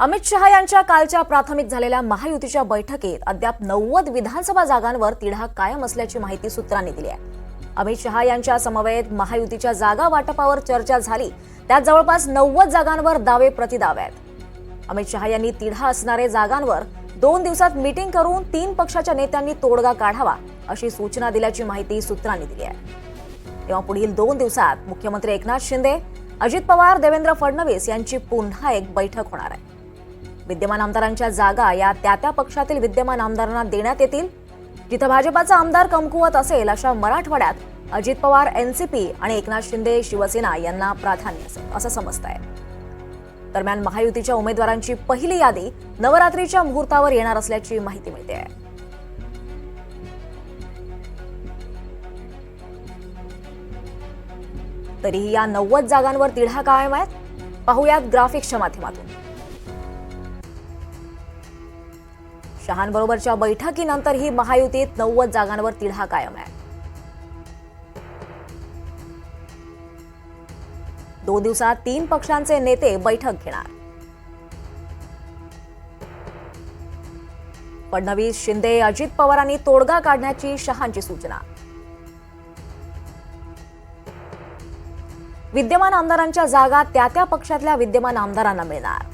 अमित शहा यांच्या कालच्या प्राथमिक झालेल्या महायुतीच्या बैठकीत अद्याप नव्वद विधानसभा जागांवर तिढा कायम असल्याची माहिती सूत्रांनी दिली आहे. अमित शहा यांच्या समवेत महायुतीच्या जागा वाटपावर चर्चा झाली. त्यात जवळपास नव्वद जागांवर दावे प्रतिदावे आहेत. अमित शहा यांनी तिढा असणारे जागांवर दोन दिवसात मीटिंग करून तीन पक्षाच्या नेत्यांनी तोडगा काढावा अशी सूचना दिल्याची माहिती सूत्रांनी दिली आहे. तेव्हा पुढील दोन दिवसात मुख्यमंत्री एकनाथ शिंदे अजित पवार देवेंद्र फडणवीस यांची पुन्हा एक बैठक होणार आहे. विद्यमान आमदारांच्या जागा या त्या त्या पक्षातील विद्यमान आमदारांना देण्यात येतील. जिथं भाजपाचा आमदार कमकुवत असेल अशा मराठवाड्यात अजित पवार एनसीपी आणि एकनाथ शिंदे शिवसेना यांना प्राधान्य असेल असं समजत आहे दरम्यान महायुतीच्या उमेदवारांची पहिली यादी नवरात्रीच्या मुहूर्तावर येणार असल्याची माहिती मिळते आहे तरीही या नव्वद जागांवर तिढा कायम आहेत पाहुयात ग्राफिक्सच्या माध्यमातून. शहांबरोबरच्या बैठकीनंतरही महायुतीत नव्वद जागांवर तिढा कायम आहे. दोन दिवसात तीन पक्षांचे नेते बैठक घेणार. फडणवीस शिंदे अजित पवारांनी तोडगा काढण्याची शहांची सूचना. विद्यमान आमदारांच्या जागा त्या त्या पक्षातल्या विद्यमान आमदारांना मिळणार.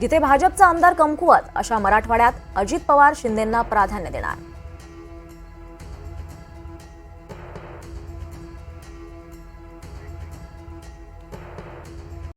जिथे भाजपचा आमदार कमकुवत अशा मराठवाड्यात अजित पवार शिंदेंना प्राधान्य देणार.